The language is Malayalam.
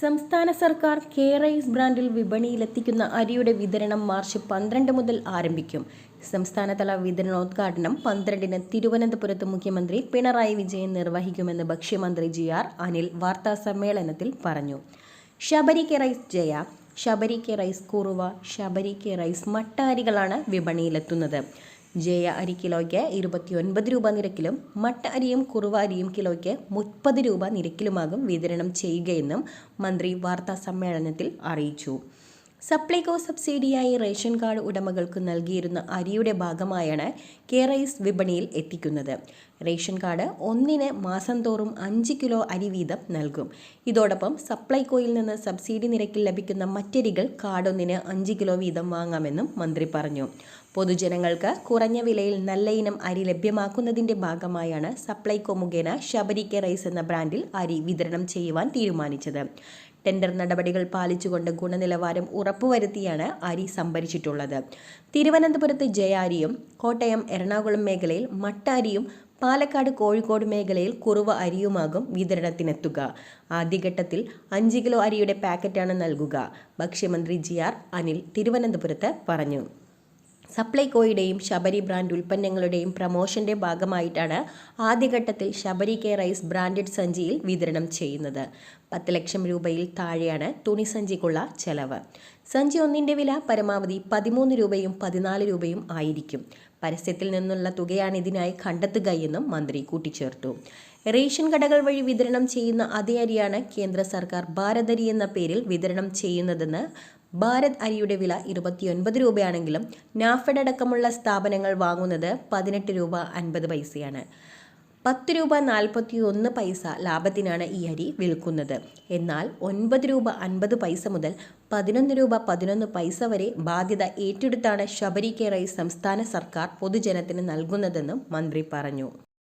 സംസ്ഥാന സർക്കാർ കെ റൈസ് ബ്രാൻഡിൽ വിപണിയിലെത്തിക്കുന്ന അരിയുടെ വിതരണം മാർച്ച് പന്ത്രണ്ട് മുതൽ ആരംഭിക്കും. സംസ്ഥാനതല വിതരണോദ്ഘാടനം പന്ത്രണ്ടിന് തിരുവനന്തപുരത്ത് മുഖ്യമന്ത്രി പിണറായി വിജയൻ നിർവഹിക്കുമെന്ന് ഭക്ഷ്യമന്ത്രി ജി ആർ അനിൽ വാർത്താസമ്മേളനത്തിൽ പറഞ്ഞു. Sabari K rice Jaya Sabari K rice Kuruva Sabari K rice മട്ടാരികളാണ് വിപണിയിലെത്തുന്നത്. ജയ അരി കിലോയ്ക്ക് ഇരുപത്തിയൊൻപത് രൂപ നിരക്കിലും മട്ട അരിയും കുറുവ അരിയും കിലോയ്ക്ക് മുപ്പത് രൂപ നിരക്കിലുമാകും വിതരണം ചെയ്യുകയെന്നും മന്ത്രി വാർത്താ സമ്മേളനത്തിൽ അറിയിച്ചു. സപ്ലൈകോ സബ്സിഡിയായി റേഷൻ കാർഡ് ഉടമകൾക്ക് നൽകിയിരുന്ന അരിയുടെ ഭാഗമായാണ് കെ റൈസ് വിപണിയിൽ എത്തിക്കുന്നത്. റേഷൻ കാർഡ് ഒന്നിന് മാസം തോറും അഞ്ച് കിലോ അരി വീതം നൽകും. ഇതോടൊപ്പം സപ്ലൈകോയിൽ നിന്ന് സബ്സിഡി നിരക്കിൽ ലഭിക്കുന്ന മറ്റരികൾ കാർഡൊന്നിന് അഞ്ച് കിലോ വീതം വാങ്ങാമെന്നും മന്ത്രി പറഞ്ഞു. പൊതുജനങ്ങൾക്ക് കുറഞ്ഞ വിലയിൽ നല്ല ഇനം അരി ലഭ്യമാക്കുന്നതിന്റെ ഭാഗമായാണ് സപ്ലൈകോ മുഖേന ശബരി റൈസ് എന്ന ബ്രാൻഡിൽ അരി വിതരണം ചെയ്യുവാൻ തീരുമാനിച്ചത്. ടെൻഡർ നടപടികൾ പാലിച്ചുകൊണ്ട് ഗുണനിലവാരം ഉറപ്പുവരുത്തിയാണ് അരി സംഭരിച്ചിട്ടുള്ളത്. തിരുവനന്തപുരത്ത് ജയാരിയും കോട്ടയം എറണാകുളം മേഖലയിൽ മട്ടാരിയും പാലക്കാട് കോഴിക്കോട് മേഖലയിൽ കുറുവ അരിയുമാകും വിതരണത്തിനെത്തുക. ആദ്യഘട്ടത്തിൽ അഞ്ച് കിലോ അരിയുടെ പാക്കറ്റാണ് നൽകുക ഭക്ഷ്യമന്ത്രി ജി ആർ അനിൽ തിരുവനന്തപുരത്ത് പറഞ്ഞു. സപ്ലൈകോയുടെയും ശബരി ബ്രാൻഡ് ഉൽപ്പന്നങ്ങളുടെയും പ്രമോഷന്റെ ഭാഗമായിട്ടാണ് ആദ്യഘട്ടത്തിൽ ശബരി കെ റൈസ് ബ്രാൻഡഡ് സഞ്ചിയിൽ വിതരണം ചെയ്യുന്നത്. പത്ത് ലക്ഷം രൂപയിൽ താഴെയാണ് തുണി സഞ്ചിക്കുള്ള ചെലവ്. സഞ്ചി ഒന്നിന്റെ വില പരമാവധി പതിമൂന്ന് രൂപയും പതിനാല് രൂപയും ആയിരിക്കും. പരസ്യത്തിൽ നിന്നുള്ള തുകയാണ് ഇതിനായി കണ്ടെത്തുകയെന്നും മന്ത്രി കൂട്ടിച്ചേർത്തു. റേഷൻ കടകൾ വഴി വിതരണം ചെയ്യുന്ന അതേ അരിയാണ് കേന്ദ്ര സർക്കാർ ഭാരതരി എന്ന പേരിൽ വിതരണം ചെയ്യുന്നതെന്ന് ഭാരത് അരിയുടെ വില ഇരുപത്തിയൊൻപത് രൂപയാണെങ്കിലും നാഫെഡ് അടക്കമുള്ള സ്ഥാപനങ്ങൾ വാങ്ങുന്നത് പതിനെട്ട് രൂപ അൻപത് പൈസയാണ്. പത്ത് രൂപ നാൽപ്പത്തി ഒന്ന് പൈസ ലാഭത്തിനാണ് ഈ അരി വിൽക്കുന്നത്. എന്നാൽ ഒൻപത് രൂപ അൻപത് പൈസ മുതൽ പതിനൊന്ന് രൂപ പതിനൊന്ന് പൈസ വരെ ബാധ്യത ഏറ്റെടുത്താണ് ശബരി കെ സംസ്ഥാന സർക്കാർ പൊതുജനത്തിന് നൽകുന്നതെന്നും മന്ത്രി പറഞ്ഞു.